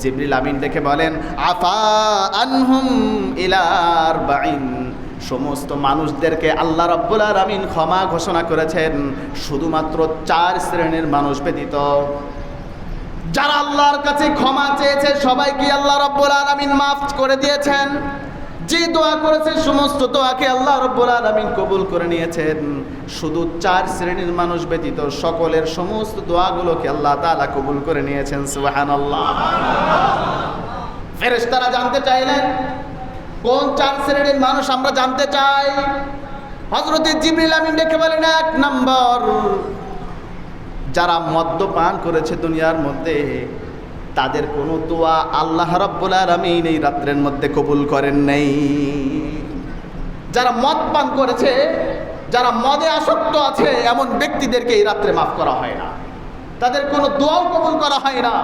জিবরিল আমিন দেখে বলেন, আফা আনহুম ইলার বাইন সমস্ত মানুষদেরকে আল্লাহ রাব্বুল আলামিন ক্ষমা ঘোষণা করেছেন, শুধুমাত্র চার শ্রেণির মানুষ ব্যতীত। যারা আল্লাহর কাছে ক্ষমা চেয়েছে, সবাইকে আল্লাহ রাব্বুল আলামিন মাফ করে দিয়েছেন। যে দোয়া করেছে, সমস্ত দোয়াকে আল্লাহ রব্বুল আলামিন কবুল করে নিয়েছেন। শুধু চার শ্রেণির মানুষ ব্যতীত সকলের সমস্ত দোয়াগুলোকে আল্লাহ তাআলা কবুল করে নিয়েছেন, সুবহানাল্লাহ। ফেরেশতারা জানতে চাইলেন কোন চার শ্রেণির মানুষ আমরা জানতে চাই? হযরত জিবরিল আমিন ডেকে বলেন, এক নম্বর। যারা মদ্যপান করেছে দুনিয়ার মধ্যে তাদের কোনো দোয়া আল্লাহ রাব্বুল আলামিন এই রাত্রের মধ্যে কবুল করেন নাই। যারা মদ পান করেছে, যারা মদে আসক্ত আছে, এমন ব্যক্তিদেরকে এই রাত্রে মাফ করা হয় না। তাদের কোনো দোয়াও কবুল করা হয় না।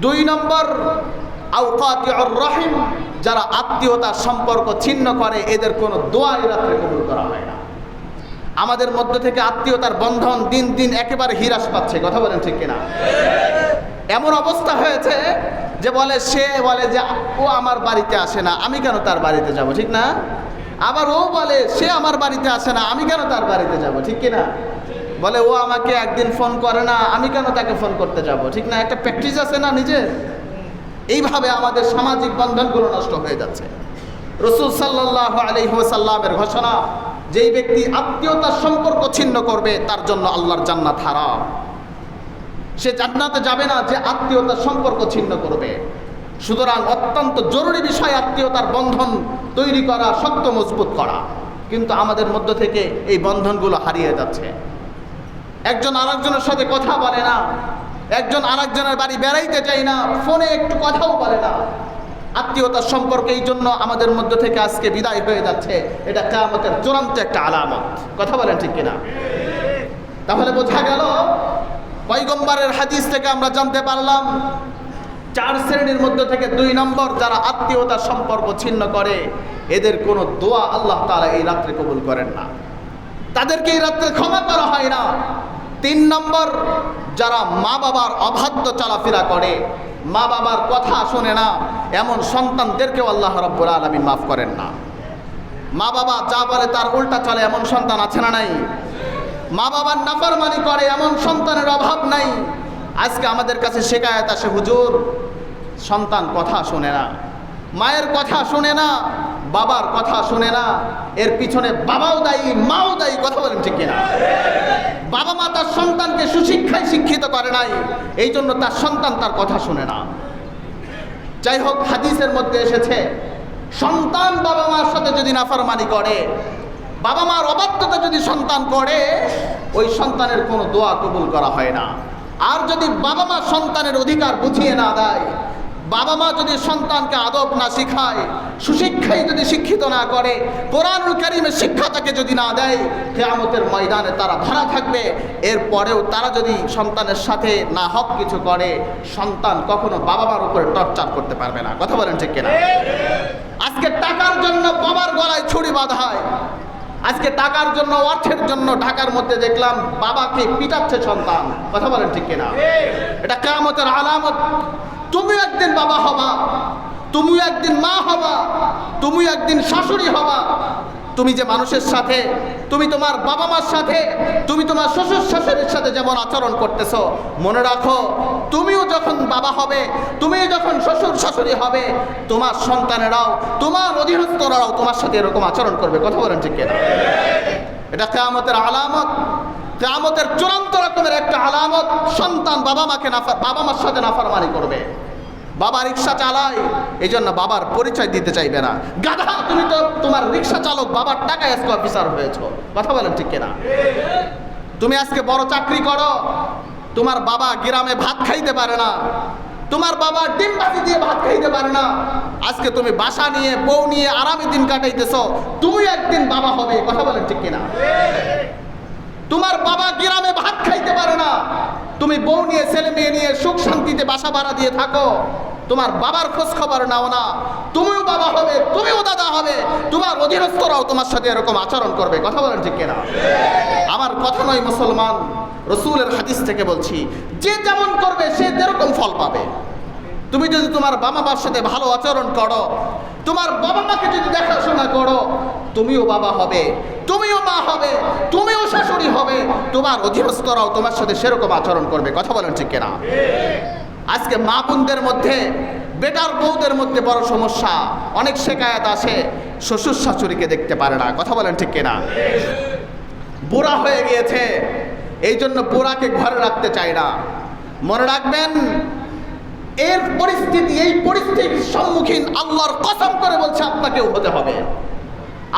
দুই নম্বর, আউকাতিউর রহিম, যারা আত্মীয়তার সম্পর্ক ছিন্ন করে, এদের কোনো দোয়া এই রাত্রে কবুল করা হয় না। আমাদের মধ্য থেকে আত্মীয়তার বন্ধন দিন দিন একেবারে হিরাস পাচ্ছে, কথা বলেন ঠিক কিনা? এমন অবস্থা হয়েছে যে বলে, সে বলে যে, ও আমার বাড়িতে আসে না, আমি কেন তার বাড়িতে যাব? ঠিক না? আবার ও বলে, সে আমার বাড়িতে আসে না, আমি কেন তার বাড়িতে যাব? ঠিক কিনা? বলে, ও আমাকে একদিন ফোন করে না, আমি কেন তাকে ফোন করতে যাব? ঠিক না? একটা প্র্যাকটিস আছে না নিজের? এইভাবে আমাদের সামাজিক বন্ধনগুলো নষ্ট হয়ে যাচ্ছে। রসুল সাল্লাহ আলহিহাসাল্লামের ঘোষণা, যেই ব্যক্তি আত্মীয়তার সম্পর্ক ছিন্ন করবে, তার জন্য আল্লাহর জান্নাত হারাম। সে জান্নাতে যাবে না যে আত্মীয়তার সম্পর্ক ছিন্ন করবে। সুতরাং অত্যন্ত জরুরি বিষয় আত্মীয়তার বন্ধন তৈরি করা, শক্ত মজবুত করা। কিন্তু আমাদের মধ্য থেকে এই বন্ধনগুলো হারিয়ে যাচ্ছে। একজন আরেকজনের সাথে কথা বলে না। একজন আরেকজনের বাড়ি বেড়াইতে চাই না। ফোনে একটু কথাও বলে না। আত্মীয়তার সম্পর্কে এই জন্য আমাদের মধ্য থেকে আজকে বিদায় হয়ে যাচ্ছে। এটা কেয়ামতের চূড়ান্ত একটা আলামত। কথা বলেন ঠিক কিনা? তাহলে বোঝা গেল পয়গম্বরের হাদিস থেকে আমরা জানতে পারলাম, চার শ্রেণির মধ্যে থেকে দুই নম্বর যারা আত্মীয়তার সম্পর্ক ছিন্ন করে, এদের কোনো দোয়া আল্লাহ তাআলা এই রাত্রে কবুল করেন না। তাদেরকে এই রাত্রে ক্ষমা করা হয় না। তিন নম্বর যারা মা বাবার অবাধ্য চলাফেরা করে, মা বাবার কথা শোনে না, এমন সন্তানদেরকেও আল্লাহ রব্বুল আলমিন মাফ করেন না। মা বাবা যা বলে তার উল্টা চলে, এমন সন্তান আছে না নাই? মা বাবার নাফরমানি করে, এমন সন্তানের অভাব নাই। আজকে আমাদের কাছে শেখায়ত আসে, হুজুর, সন্তান কথা শোনে না, মায়ের কথা শোনে না, বাবার কথা শোনে না, এর পিছনে বাবাও দায়ী, মাও দায়ী, কথা বলেন ঠিক কিনা? বাবা মা তার সন্তানকে সুশিক্ষায় শিক্ষিত করে নাই, এই জন্য তার সন্তান তার কথা শোনে না। যাই হোক, হাদিসের মধ্যে এসেছে, সন্তান বাবা মার সাথে যদি নাফারমানি করে বাবা মার অবাধ্যতা যদি সন্তান করে ওই সন্তানের কোনো দোয়া কবুল করা হয় না। আর যদি বাবা মা সন্তানের অধিকার বুঝিয়ে না দেয় বাবা মা যদি সন্তানকে আদব না শিখায় সুশিক্ষায় যদি শিক্ষিত না করে কোরআনুল কারিমের শিক্ষা তাকে যদি না দেয় কেয়ামতের ময়দানে তারা ধরা থাকবে। এরপরেও তারা যদি সন্তানের সাথে না হক কিছু করে সন্তান কখনো বাবা মার উপরে টর্চার করতে পারবে না। কথা বলেন ঠিক কিনা? আজকে টাকার জন্য বাবার গলায় ছুরি বাঁধা হয়। আজকে টাকার জন্য, অর্থের জন্য ঢাকার মধ্যে দেখলাম বাবাকে পিটাচ্ছে সন্তান। কথা বলেন ঠিক কিনা? এটা কেয়ামতের আলামত। তুমি একদিন বাবা হবা তুমি একদিন মা হবা তুমি একদিন শাশুড়ি হবা। তুমি যে মানুষের সাথে, তুমি তোমার বাবা মার সাথে, তুমি তোমার শ্বশুর শাশুড়ির সাথে যেমন আচরণ করতেছো, মনে রাখো তুমিও যখন বাবা হবে, তুমিও যখন শ্বশুর শাশুড়ি হবে, তোমার সন্তানেরাও, তোমার অধীনস্থরাও তোমার সাথে এরকম আচরণ করবে। কথা বলেন ঠিক কিনা? এটা কেয়ামতের আলামত, কেয়ামতের চূড়ান্ত রকমের একটা আলামত। সন্তান বাবা মাকে নাফার বাবা মার সাথে নাফারমানি করবে। বাবা রিক্সা চালায় এই জন্য বাবার পরিচয় দিতে চাইবে না। গাধা, তুমি তো তোমার রিক্সা চালক, বাবার টাকায় আজকে অফিসার হয়েছো। কথা বলেন ঠিক কিনা? তুমি আজকে বড় চাকরি করো তোমার বাবা গ্রামে ভাত খাইতে পারে না। তোমার বাবা ডিম ভাজি দিয়ে ভাত খাইতে পারে না। আজকে তুমি বাসা নিয়ে, বউ নিয়ে আরামে দিন কাটাইতেছ। তুমি একদিন বাবা হবে কথা বলেন ঠিক কিনা? তোমার বাবা গ্রামে ভাত খাইতে পারে না। তুমি বউ নিয়ে, ছেলে মেয়ে নিয়ে সুখ শান্তিতে বাসা ভাড়া দিয়ে থাকো। তোমার বাবার খোঁজ খবর নাও না। তুমিও বাবা হবে, তুমিও দাদা অধীনস্থরাও তোমার সাথে এরকম আচরণ করবে। কথা বলেন ঠিক কিনা? আমার কথা নয় মুসলমান, রসুলের হাদিস থেকে বলছি, যে যেমন করবে, সে যেরকম ফল পাবে। তুমি যদি তোমার বাবা মার সাথে ভালো আচরণ করো, তোমার বাবা মাকে যদি দেখাশোনা করো, তুমিও বাবা হবে, তুমিও মা হবে, তুমিও শাশুড়ি হবে, তোমার অধীনস্থরাও তোমার সাথে সেরকম আচরণ করবে। কথা বলেন ঠিক কিনা? আজকে মা বোনদের মধ্যে বেটার বউদের মধ্যে বড় সমস্যা। অনেক শেখায়াত আছে, শ্বশুর শাশুড়িকে দেখতে পারে না। কথা বলেন ঠিক কিনা? বুড়া হয়ে গিয়েছে, এই জন্য বুড়াকে ঘরে রাখতে চায় না। মনে রাখবেন, এর পরিস্থিতি, এই পরিস্থিতির সম্মুখীন আল্লাহর কসম করে বলছে, আপনাকেও হতে হবে।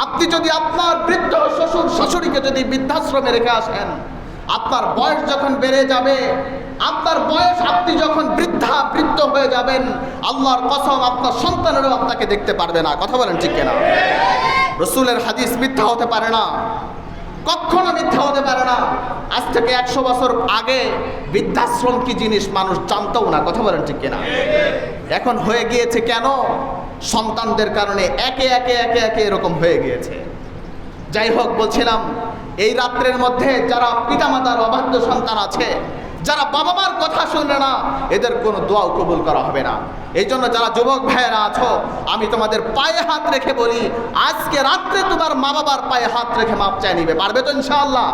আপনি যদি আপনার বৃদ্ধ শ্বশুর শাশুড়িকে যদি বৃদ্ধাশ্রমে রেখে আসেন, আপনার বয়স যখন বেড়ে যাবে আপনার বয়স, আপনি যখন বৃদ্ধা, বৃদ্ধ হয়ে যাবেন, আল্লাহর কসম আপনার সন্তানেরও আপনাকে দেখতে পারবে না। কথা বলেন ঠিক কিনা? রসুলের হাদিস মিথ্যা হতে পারে না। কখনো মিথ্যা হতে পারে না। আজ থেকে একশো বছর আগে বৃদ্ধাশ্রম কি জিনিস মানুষ জানতেও না, কথা বলেন ঠিক কিনা? এখন হয়ে গিয়েছে কেন? সন্তানদের কারণে একে একে একে একে এরকম হয়ে গিয়েছে। যাই হোক, বলছিলাম, এই রাত্রের মধ্যে যারা পিতামাতার অবাধ্য সন্তান আছে যারা বাবা মার কথা শুনবে না, এদের কোনো দোয়াও কবুল করা হবে না। এই জন্য যারা যুবক ভাইয়েরা আছো, আমি তোমাদের পায়ে হাত রেখে বলি, আজকে রাত্রে তোমার মা বাবার পায়ে হাত রেখে মাপ চাই নিবে। পারবে তো ইনশাআল্লাহ?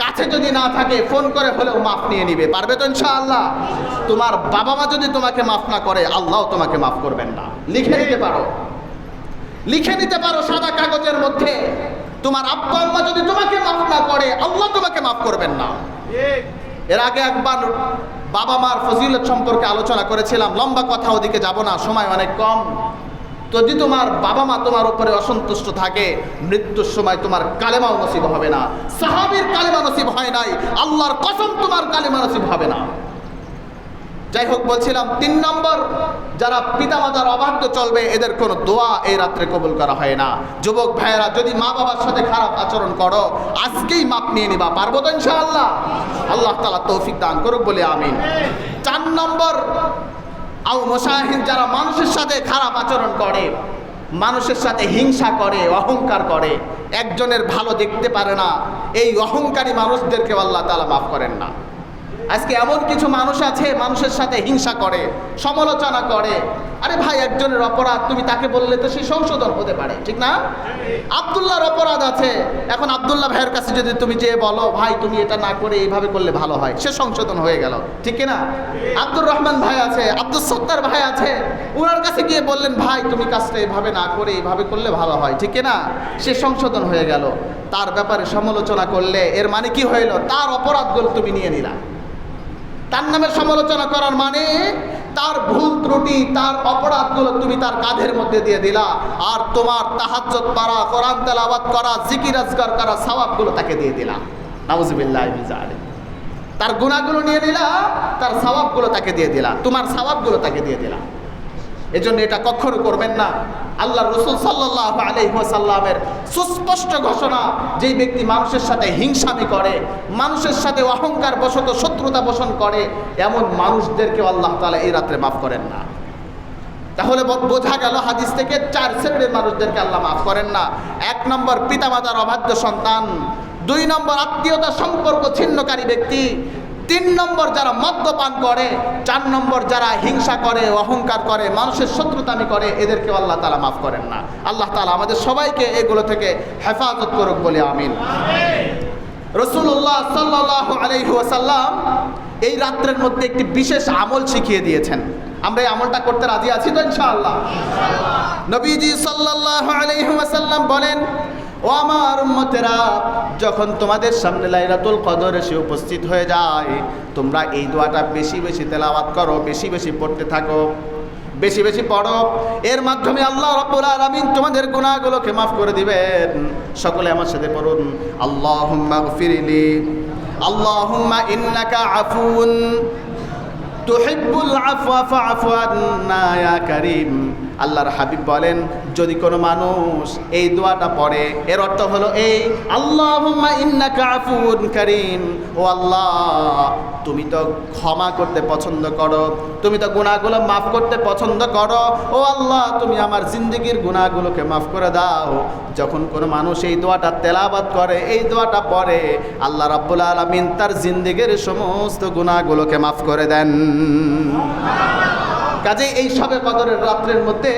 কাছে যদি না থাকে, ফোন করে হলেও মাফ নিয়ে নিবে। পারবে তো ইনশাআল্লাহ? তোমার বাবা মা যদি তোমাকে মাফ না করে, আল্লাহ তোমাকে মাফ করবেন না। লিখে নিতে পারো। লিখে নিতে পারো সাদা কাগজের মধ্যে। তোমার আব্বা আম্মা যদি তোমাকে মাফ না করে, আল্লাহ তোমাকে মাফ করবেন না। এর আগে একবার বাবা মার ফজিলত সম্পর্কে আলোচনা করেছিলাম, লম্বা কথা ওদিকে যাব না, সময় অনেক কম। যদি তোমার বাবা মা তোমার উপরে অসন্তুষ্ট থাকে, মৃত্যুর সময় তোমার কালেমাও নসিব হবে না। সাহাবীর কালেমা নসিব হয় নাই, আল্লাহর কসম তোমার কালেমা নসিব হবে না। যাই হোক বলছিলাম, তিন নম্বর, যারা পিতামাতার অবাধ্য চলবে, এদের কোনো দোয়া এই রাত্রে কবুল করা হয় না। যুবক ভাইয়েরা, যদি মা বাবার সাথে খারাপ আচরণ করো, আজকেই মাপ নিয়ে নিবা, পারব তো ইনশাআল্লাহ? আল্লাহ তালা তৌফিক দান করুক বলে আমিন। চার নম্বর আউ মোশাহিন যারা মানুষের সাথে খারাপ আচরণ করে, মানুষের সাথে হিংসা করে, অহংকার করে, একজনের ভালো দেখতে পারে না, এই অহংকারী মানুষদেরকে আল্লাহ তালা মাফ করেন না। আজকে এমন কিছু মানুষ আছে, মানুষের সাথে হিংসা করে, সমালোচনা করে। আরে ভাই, একজনের অপরাধ, তুমি তাকে বললে তো সে সংশোধন হতে পারে, ঠিক না? আবদুল্লাহর অপরাধ আছে। এখন আবদুল্লাহ ভাইয়ের কাছে যদি তুমি যে বলো, ভাই, তুমি এটা না করে এইভাবে করলে ভালো হয়। সে সংশোধন হয়ে গেল, ঠিক না? আব্দুর রহমান ভাই আছে আব্দুল সত্তার ভাই আছে। ওনার কাছে গিয়ে বললেন, ভাই, তুমি কাজটা এভাবে না করে এইভাবে করলে ভালো হয়। ঠিক না? সে সংশোধন হয়ে গেল। তার ব্যাপারে সমালোচনা করলে এর মানে কি হইল? তার অপরাধগুলো তুমি নিয়ে নিলা। তার নামে সমালোচনা করার মানে তার ভুল ত্রুটি, তার অপরাধগুলো তুমি তার কাঁধের মধ্যে দিয়ে দিলা। আর তোমার তাহাজ্জত পারা কোরআন তেলাবাদ করা, জিকির আজগার করা সওয়াবগুলো তাকে দিয়ে দিলা। নাউজুবিল্লাহ তার গুণাগুলো নিয়ে নিলা, তার সবাবগুলো তাকে দিয়ে দিলা। তোমার সবাবগুলো তাকে দিয়ে দিলা। এজন্য এটা কখনো করবেন না। আল্লাহ রসুল সাল্লাহ আলহিহাসাল্লামের সুস্পষ্ট ঘোষণা, যেই ব্যক্তি মানুষের সাথে হিংসামি করে, মানুষের সাথে অহংকার বশত শত্রুতা পোষণ করে, এমন মানুষদেরকে আল্লাহ তালা এই রাত্রে মাফ করেন না। তাহলে বোঝা গেল হাদিস থেকে চার শ্রেণির মানুষদেরকে আল্লাহ মাফ করেন না। এক নম্বর পিতামাতার অবাধ্য সন্তান, দুই নম্বর আত্মীয়তা সম্পর্ক ছিন্নকারী ব্যক্তি তিন নম্বর যারা মদ্যপান করে, চার নম্বর যারা হিংসা করে, অহংকার করে, মানুষের শত্রুতামি করে এদেরকে আল্লাহ তালা মাফ করেন না। আল্লাহ তালা আমাদের সবাইকে এগুলো থেকে হেফাজত করুক বলে আমিন। রসুল্লাহ সাল্লাহ আলহি ওয়াসাল্লাম এই রাত্রের মধ্যে একটি বিশেষ আমল শিখিয়ে দিয়েছেন। আমরা এই আমলটা করতে রাজি আছি তো ইনশাআল্লাহ? নবীজি সাল্লাল্লাহু আলাইহি ওয়াসাল্লাম বলেন ও আমার উম্মতেরা, যখন তোমাদের সামনে লাইলাতুল কদর এসে উপস্থিত হয়ে যায়, তোমরা এই দোয়াটা বেশি বেশি তেলাওয়াত করো, বেশি বেশি পড়তে থাকো, বেশি বেশি পড়ো। এর মাধ্যমে আল্লাহ রাব্বুল আলামিন তোমাদের গুনাহগুলোকে মাফ করে দিবেন। সকলে আমার সাথে পড়ুন, আল্লাহুম্মা গফিরলি, আল্লাহুম্মা ইন্নাকা আফুন তুহিব্বুল আফওয়া ফাআফু আন্না ইয়া কারীম। আল্লাহর হাবিব বলেন, যদি কোনো মানুষ এই দোয়াটা পড়ে, এর অর্থ হলো এই আফুন কারীম। ও আল্লাহ, তুমি তো ক্ষমা করতে পছন্দ করো, তুমি তো গুণাগুলো মাফ করতে পছন্দ করো। ও আল্লাহ, তুমি আমার জিন্দগির গুনাহগুলোকে মাফ করে দাও। যখন কোনো মানুষ এই দোয়াটা তেলাবাদ করে, এই দোয়াটা পড়ে, আল্লাহ রাব্বুল আলামিন তার জিন্দগির সমস্ত গুনাহগুলোকে মাফ করে দেন। কাজে এই সবে কদরের রাত্রের মধ্যে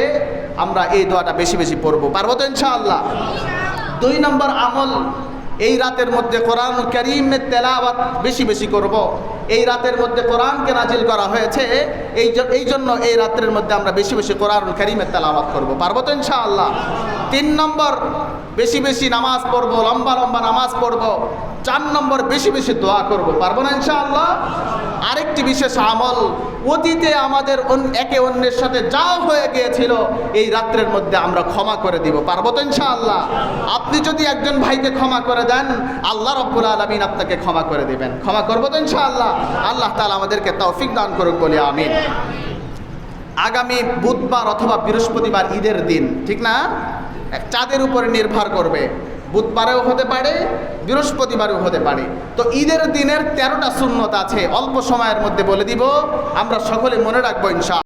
আমরা এই দোয়াটা বেশি বেশি পড়ব। পারব তো ইনশাআল্লাহ? দুই নম্বর আমল, এই রাতের মধ্যে কোরআন করিমের তেলাওয়াত বেশি বেশি করব। এই রাতের মধ্যে কোরআনকে নাজিল করা হয়েছে, এই এই জন্য এই রাত্রের মধ্যে আমরা বেশি বেশি কোরআন করিমের তেলাওয়াত করব। পারব তো ইনশাআল্লাহ? তিন নম্বর, বেশি বেশি নামাজ পড়ব, লম্বা লম্বা নামাজ পড়ব, চার নম্বর বেশি বেশি দোয়া করব। পারব না ইনশাআল্লাহ? আরেকটি বিশেষ আমল অতীতে আমাদের একে অন্যের সাথে যা হয়ে গিয়েছিল, এই রাত্রের মধ্যে আমরা ক্ষমা করে দিব। পারব তো ইনশাআল্লাহ? আপনি যদি একজন ভাইকে ক্ষমা করে দেন, আল্লাহ রব্বুল আলমিন আপনাকে ক্ষমা করে দিবেন। ক্ষমা করব তো ইনশাআল্লাহ? আল্লাহ তালা আমাদেরকে তৌফিক দান করুক, বলে আমিন। আগামী বুধবার অথবা বৃহস্পতিবার ঈদের দিন, ঠিক না? চাঁদের উপরে নির্ভর করবে। বুধবারেও হতে পারে, বৃহস্পতিবারেও হতে পারে। তো ঈদের দিনের তেরোটা শূন্যত আছে, অল্প সময়ের মধ্যে বলে দিব, আমরা সকলে মনে রাখব ইনশা